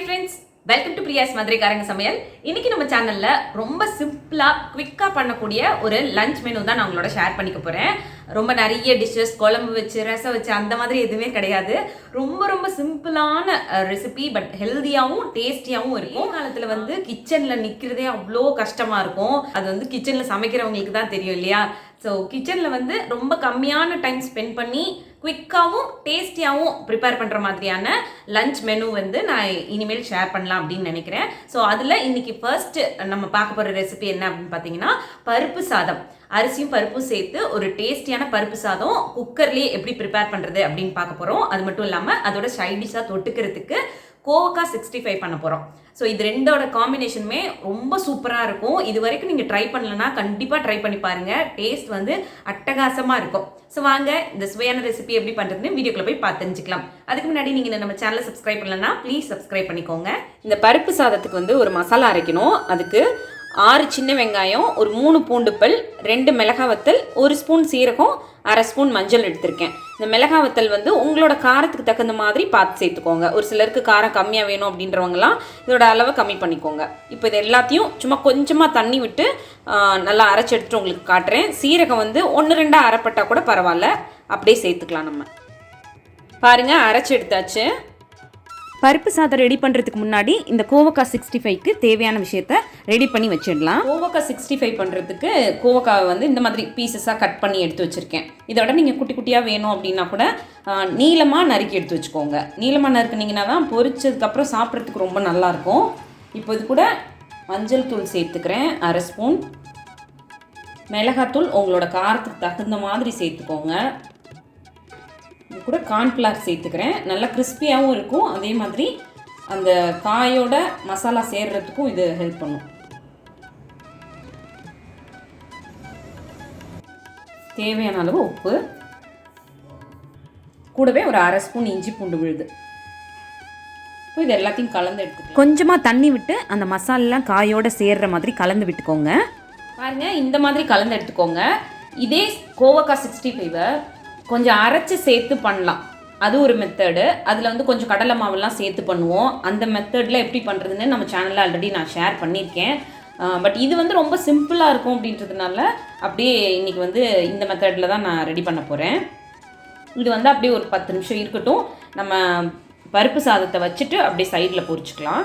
Hi friends welcome to Priya's மதுரைக்காரங்க சமையல் இன்னைக்கு நம்ம சேனல்ல ரொம்ப சிம்பிளா குவிக்கா பண்ணக்கூடிய ஒரு லஞ்ச் மெனு தான் நான் உங்களோட ஷேர் பண்ணிக்க போறேன். ரொம்ப நிறைய டிஷ்ஷஸ் குழம்பு வச்சு ரசம் வச்சு அந்த மாதிரி எதுவுமே கிடையாது. ரொம்ப ரொம்ப சிம்பிளான ரெசிபி பட் ஹெல்த்தியாகவும் டேஸ்டியாகவும் இருக்கும். காலத்துல வந்து கிச்சன்ல நிக்கிறதே அவ்வளோ கஷ்டமா இருக்கும். அது வந்து கிச்சன்ல சமைக்கிறவங்களுக்கு தான் தெரியும் இல்லையா? ஸோ கிச்சனில் வந்து ரொம்ப கம்மியான டைம் ஸ்பெண்ட் பண்ணி குவிக்காகவும் டேஸ்டியாகவும் ப்ரிப்பேர் பண்ணுற மாதிரியான லஞ்ச் மெனு வந்து நான் இனிமேல் ஷேர் பண்ணலாம் அப்படின்னு நினைக்கிறேன். ஸோ அதில் இன்றைக்கி ஃபர்ஸ்ட் நம்ம பார்க்க போகிற ரெசிபி என்ன அப்படின்னு பார்த்தீங்கன்னா பருப்பு சாதம். அரிசியும் பருப்பும் சேர்த்து ஒரு டேஸ்டியான பருப்பு சாதம் குக்கர்லேயே எப்படி ப்ரிப்பேர் பண்ணுறது அப்படின்னு பார்க்க போகிறோம் அது மட்டும் இல்லாமல் அதோட சைடிஷாக தொட்டுக்கிறதுக்கு கோவக்கா சிக்ஸ்டி ஃபைவ் பண்ண போகிறோம் ஸோ இது ரெண்டோட காம்பினேஷனுமே ரொம்ப சூப்பராக இருக்கும். இது வரைக்கும் நீங்கள் ட்ரை பண்ணலன்னா கண்டிப்பாக ட்ரை பண்ணி பாருங்கள் டேஸ்ட் வந்து அட்டகாசமாக இருக்கும். ஸோ வாங்க இந்த சுவையான ரெசிபி எப்படி பண்ணுறதுன்னு வீடியோக்குள்ளே போய் பார்த்து தெரிஞ்சுக்கலாம். அதுக்கு முன்னாடி நீங்கள் நம்ம சேனலை சப்ஸ்கிரைப் பண்ணலன்னா ப்ளீஸ் சப்ஸ்கிரைப் பண்ணிக்கோங்க. இந்த பருப்பு சாதத்துக்கு வந்து ஒரு மசாலா அரைக்கணும். அதுக்கு ஆறு சின்ன வெங்காயம் ஒரு மூணு பூண்டு பல் ரெண்டு மிளகா வத்தல் ஒரு ஸ்பூன் சீரகம் அரை ஸ்பூன் மஞ்சள் எடுத்திருக்கேன். இந்த மிளகா வத்தல் வந்து உங்களோட காரத்துக்கு தகுந்த மாதிரி பார்த்து சேர்த்துக்கோங்க. ஒரு சிலருக்கு காரம் கம்மியாக வேணும் அப்படின்றவங்கலாம் இதோட அளவை கம்மி பண்ணிக்கோங்க. இப்போ இது எல்லாத்தையும் சும்மா கொஞ்சமாக தண்ணி விட்டு நல்லா அரைச்சி எடுத்துட்டு உங்களுக்கு காட்டுறேன். சீரகம் வந்து ஒன்று ரெண்டாக அரைப்பட்டால் கூட பரவாயில்ல. அப்படியே சேர்த்துக்கலாம் நம்ம. பாருங்க அரைச்சி எடுத்தாச்சு. பருப்பு சாதம் ரெடி பண்ணுறதுக்கு முன்னாடி இந்த கோவக்காய் சிக்ஸ்டி ஃபைவ்க்கு தேவையான விஷயத்த ரெடி பண்ணி வச்சிடலாம். கோவக்காய் சிக்ஸ்டி ஃபைவ் பண்ணுறதுக்கு கோவக்காவை வந்து இந்த மாதிரி பீசஸாக கட் பண்ணி எடுத்து வச்சுருக்கேன். இதோட நீங்கள் குட்டி குட்டியாக வேணும் அப்படின்னா கூட நீளமாக நறுக்கி எடுத்து வச்சுக்கோங்க. நீளமாக நறுக்குனீங்கன்னா தான் பொரிச்சதுக்கப்புறம் சாப்பிட்றதுக்கு ரொம்ப நல்லாயிருக்கும் இப்போ இது கூட மஞ்சள் தூள் சேர்த்துக்கிறேன் அரை ஸ்பூன். மிளகாத்தூள் உங்களோட காரத்துக்கு தகுந்த மாதிரி சேர்த்துக்கோங்க. இது கூட கார்ன்ஃப்ளவர் சேர்த்துக்கிறேன். நல்லா கிறிஸ்பியாகவும் இருக்கும். அதே மாதிரி அந்த காயோட மசாலா சேர்றதுக்கும் இது ஹெல்ப் பண்ணும். தேவையான அளவு உப்பு. கூடவே ஒரு அரை ஸ்பூன் இஞ்சி பூண்டு விழுது. இப்போ இது எல்லாத்தையும் கலந்து எடுத்துக்கலாம். கொஞ்சமாக தண்ணி விட்டு அந்த மசாலெலாம் காயோட சேர்ற மாதிரி கலந்து விட்டுக்கோங்க. பாருங்க இந்த மாதிரி கலந்து எடுத்துக்கோங்க. இதே கோவக்காய் சிக்ஸ்டி ஃபைவை கொஞ்சம் அரைச்சி சேர்த்து பண்ணலாம். அது ஒரு மெத்தடு அதில் வந்து கொஞ்சம் கடலை மாவெல்லாம் சேர்த்து பண்ணுவோம். அந்த மெத்தடில் எப்படி பண்ணுறதுன்னு நம்ம சேனலில் ஆல்ரெடி நான் ஷேர் பண்ணியிருக்கேன். பட் இது வந்து ரொம்ப சிம்பிளாக இருக்கும் அப்படின்றதுனால அப்படியே இன்றைக்கி வந்து இந்த மெத்தடில் தான் நான் ரெடி பண்ண போகிறேன் இது வந்து அப்படியே ஒரு பத்து நிமிஷம் இருக்கட்டும். நம்ம பருப்பு சாதத்தை வச்சுட்டு அப்படியே சைடில் பொரிச்சுக்கலாம்.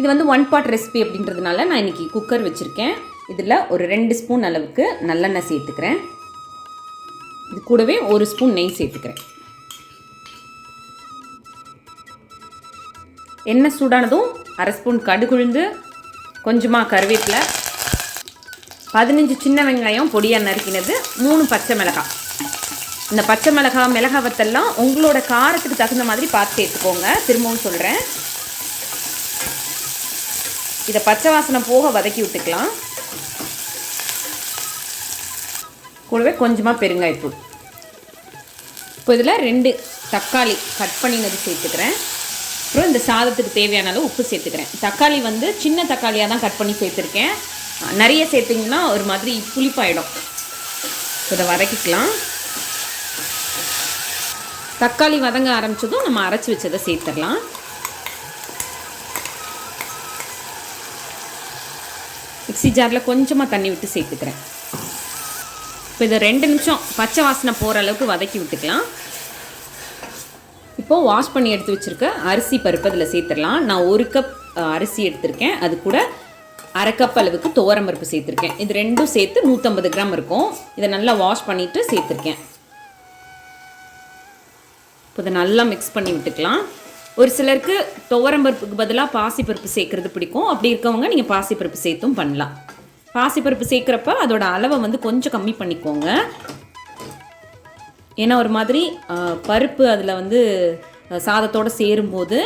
இது வந்து ஒன் பாட் ரெசிபி அப்படின்றதுனால நான் இன்றைக்கி குக்கர் வச்சுருக்கேன். இதில் ஒரு ரெண்டு ஸ்பூன் அளவுக்கு நல்லெண்ணெய் சேர்த்துக்கிறேன். இது கூடவே ஒரு ஸ்பூன் நெய் சேர்த்துக்கிறேன். எண்ணெய் சூடானதும் அரை ஸ்பூன் கடுகுழுந்து கொஞ்சமாக கருவேப்பிலை பதினஞ்சு சின்ன வெங்காயம் பொடியாக நறுக்கினது மூணு பச்சை மிளகாய். இந்த பச்சை மிளகாய் மிளகாய் வத்தெல்லாம் உங்களோட காரத்துக்கு தகுந்த மாதிரி பார்த்து சேர்த்துக்கோங்க. திரும்பவும் சொல்கிறேன் இதை பச்சை வாசனை போக வதக்கி விட்டுக்கலாம். கூடவே கொஞ்சமாக பெருங்காயத்தூள். இப்போ இதில் ரெண்டு தக்காளி கட் பண்ணினது சேர்த்துக்கிறேன். அப்புறம் இந்த சாதத்துக்கு தேவையான அளவு உப்பு சேர்த்துக்கிறேன். தக்காளி வந்து சின்ன தக்காளியாக தான் கட் பண்ணி சேர்த்துருக்கேன். நிறைய சேர்த்திங்கன்னா ஒரு மாதிரி புளிப்பாயிடும். இதை வதக்கிக்கலாம். தக்காளி வதங்க ஆரம்பிச்சதும் நம்ம அரைச்சி வச்சதை சேர்த்துடலாம். மிக்ஸி ஜாரில் கொஞ்சமாக தண்ணி விட்டு சேர்த்துக்கிறேன். இப்போ இதை ரெண்டு நிமிஷம் பச்சை வாசனை போகிற அளவுக்கு வதக்கி விட்டுக்கலாம். இப்போது வாஷ் பண்ணி எடுத்து வச்சுருக்க அரிசி பருப்பு அதில் சேர்த்துடலாம். நான் ஒரு கப் அரிசி எடுத்திருக்கேன். அது கூட அரை கப் அளவுக்கு துவரம் பருப்பு சேர்த்துருக்கேன். இது ரெண்டும் சேர்த்து நூற்றம்பது கிராம் இருக்கும். இதை நல்லா வாஷ் பண்ணிவிட்டு சேர்த்துருக்கேன். இப்போ இதை நல்லா மிக்ஸ் பண்ணி விட்டுக்கலாம். ஒரு சிலருக்கு துவரம் பருப்புக்கு பதிலாக பாசிப்பருப்பு சேர்க்குறது பிடிக்கும். அப்படி இருக்கவங்க நீங்கள் பாசிப்பருப்பு சேர்த்தும் பண்ணலாம். பாசிப்பருப்பு சேர்க்குறப்ப அதோட அளவை வந்து கொஞ்சம் கம்மி பண்ணிக்கோங்க. ஏன்னா ஒரு மாதிரி பருப்பு அதில் வந்து சாதத்தோடு சேரும்போது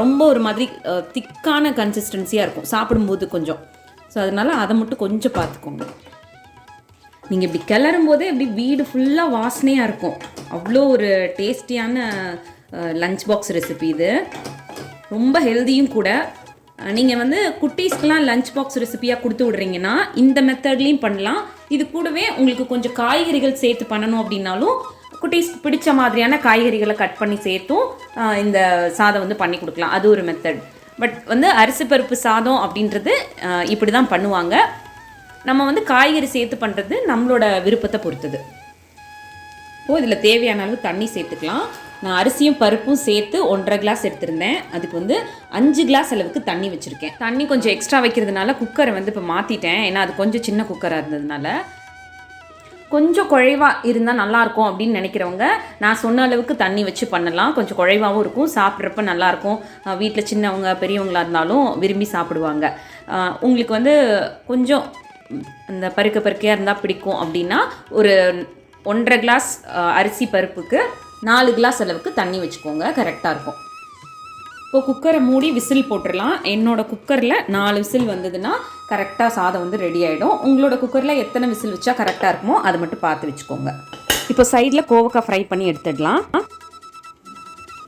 ரொம்ப ஒரு மாதிரி திக்கான கன்சிஸ்டன்சியாக இருக்கும். சாப்பிடும்போது கொஞ்சம். ஸோ அதனால் அதை மட்டும் கொஞ்சம் பார்த்துக்கோங்க நீங்கள் இப்படி கிளறும் போதே இப்படி வீடு ஃபுல்லாக வாசனையாக இருக்கும். அவ்வளோ ஒரு டேஸ்டியான லஞ்ச் பாக்ஸ் ரெசிபி இது. ரொம்ப ஹெல்தியும் கூட நீங்கள் வந்து குட்டீஸ்க்கெலாம் லஞ்ச் பாக்ஸ் ரெசிபியாக கொடுத்து விட்றீங்கன்னா இந்த மெத்தட்லேயும் பண்ணலாம். இது கூடவே உங்களுக்கு கொஞ்சம் காய்கறிகள் சேர்த்து பண்ணணும் அப்படின்னாலும் குட்டீஸ்க்கு பிடிச்ச மாதிரியான காய்கறிகளை கட் பண்ணி சேர்த்தும் இந்த சாதம் வந்து பண்ணி கொடுக்கலாம். அது ஒரு மெத்தட் பட் வந்து அரிசி பருப்பு சாதம் அப்படின்றது இப்படி தான் பண்ணுவாங்க. நம்ம வந்து காய்கறி சேர்த்து பண்ணுறது நம்மளோட விருப்பத்தை பொறுத்தது. ஓ இதில் தேவையான அளவு தண்ணி சேர்த்துக்கலாம். நான் அரிசியும் பருப்பும் சேர்த்து ஒன்றரை கிளாஸ் எடுத்திருந்தேன். அதுக்கு வந்து அஞ்சு கிளாஸ் அளவுக்கு தண்ணி வச்சுருக்கேன். தண்ணி கொஞ்சம் எக்ஸ்ட்ரா வைக்கிறதுனால குக்கரை வந்து இப்போ மாற்றிட்டேன் ஏன்னா அது கொஞ்சம் சின்ன குக்கராக இருந்ததுனால. கொஞ்சம் குழைவாக இருந்தால் நல்லாயிருக்கும் அப்படின்னு நினைக்கிறவங்க நான் சொன்ன அளவுக்கு தண்ணி வச்சு பண்ணலாம். கொஞ்சம் குழைவாகவும் இருக்கும். சாப்பிட்றப்ப நல்லாயிருக்கும் வீட்டில் சின்னவங்க பெரியவங்களாக இருந்தாலும் விரும்பி சாப்பிடுவாங்க. உங்களுக்கு வந்து கொஞ்சம் இந்த பருக்க பருக்கையாக இருந்தால் பிடிக்கும் அப்படின்னா ஒரு ஒன்றரை கிளாஸ் அரிசி பருப்புக்கு நாலு கிளாஸ் அளவுக்கு தண்ணி வச்சுக்கோங்க. கரெக்டாக இருக்கும். இப்போ குக்கரை மூடி விசில் போட்டுடலாம். என்னோட குக்கரில் நாலு விசில் வந்ததுன்னா கரெக்டாக சாதம் வந்து ரெடி ஆகிடும் உங்களோட குக்கரில் எத்தனை விசில் வச்சா கரெக்டாக இருக்குமோ அதை மட்டும் பார்த்து வச்சுக்கோங்க. இப்போ சைடில் கோவக்காய் ஃப்ரை பண்ணி எடுத்துடலாம்.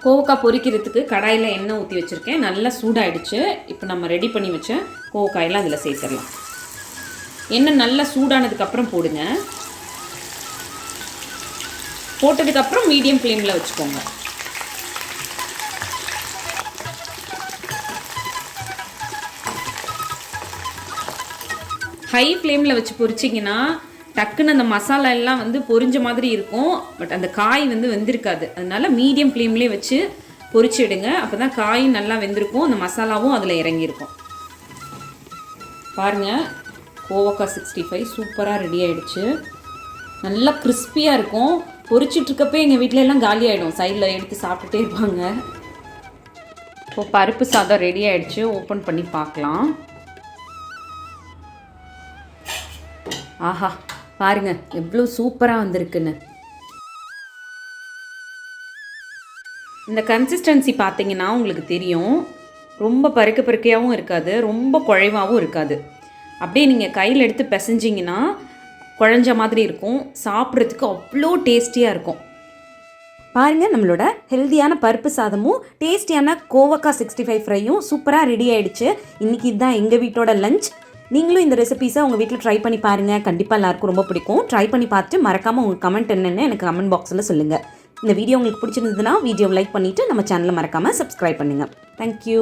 கோவக்காய் பொரிக்கிறதுக்கு கடாயில் எண்ணெய் ஊற்றி வச்சுருக்கேன். நல்லா சூடாயிடுச்சு. இப்போ நம்ம ரெடி பண்ணி வச்ச கோவக்காயெல்லாம் அதில் சேர்த்துடலாம். எண்ணெய் நல்லா சூடானதுக்கப்புறம் போடுங்க. போட்டதுக்கப்புறம் மீடியம் ஃப்ளேமில் வச்சுக்கோங்க. ஹை ஃப்ளேமில் வச்சு பொரிச்சிங்கன்னா டக்குன்னு அந்த மசாலா எல்லாம் வந்து பொரிஞ்ச மாதிரி இருக்கும். பட் அந்த காய் வந்து வெந்திருக்காது. அதனால மீடியம் ஃப்ளேம்லேயே வச்சு பொரிச்சிடுங்க. அப்போ தான் காயும் நல்லா வெந்திருக்கும். அந்த மசாலாவும் அதில் இறங்கியிருக்கும். பாருங்கள் கோவக்காய் சிக்ஸ்டி ஃபைவ் சூப்பராக ரெடி ஆகிடுச்சு நல்லா கிறிஸ்பியாக இருக்கும். பொரிச்சிட்டு இருக்கப்பே எங்கள் வீட்டில எல்லாம் காலி ஆகிடும் சைடில் எடுத்து சாப்பிட்டுட்டே இருப்பாங்க. இப்போ பருப்பு சாதம் ரெடி ஆயிடுச்சு. ஓப்பன் பண்ணி பார்க்கலாம். ஆஹா பாருங்க எவ்வளோ சூப்பராக வந்திருக்குன்னு. இந்த கன்சிஸ்டன்சி பார்த்தீங்கன்னா உங்களுக்கு தெரியும். ரொம்ப பருக்க பருக்கையாகவும் இருக்காது. ரொம்ப குழைவாகவும் இருக்காது. அப்படியே நீங்கள் கையில் எடுத்து பிசைஞ்சிங்கன்னா குழஞ்ச மாதிரி இருக்கும். சாப்பிட்றதுக்கு அவ்வளோ டேஸ்டியாக இருக்கும். பாருங்கள் நம்மளோட ஹெல்தியான பருப்பு சாதமும் டேஸ்டியான கோவக்காய் சிக்ஸ்டி ஃபைவ் ஃப்ரையும் சூப்பராக ரெடி ஆகிடுச்சு இன்றைக்கி இதுதான் எங்கள் வீட்டோட லஞ்ச் நீங்களும் இந்த ரெசிபீஸை உங்கள் வீட்டில் ட்ரை பண்ணி பாருங்கள் கண்டிப்பாக எல்லாருக்கும் ரொம்ப பிடிக்கும். ட்ரை பண்ணி பார்த்துட்டு மறக்காமல் உங்கள் கமெண்ட் என்னென்னு எனக்கு கமெண்ட் பாக்ஸில் சொல்லுங்கள் இந்த வீடியோ உங்களுக்கு பிடிச்சிருந்ததுன்னா வீடியோ லைக் பண்ணிவிட்டு நம்ம சேனலை மறக்காமல் சப்ஸ்கிரைப் பண்ணுங்கள் தேங்க்யூ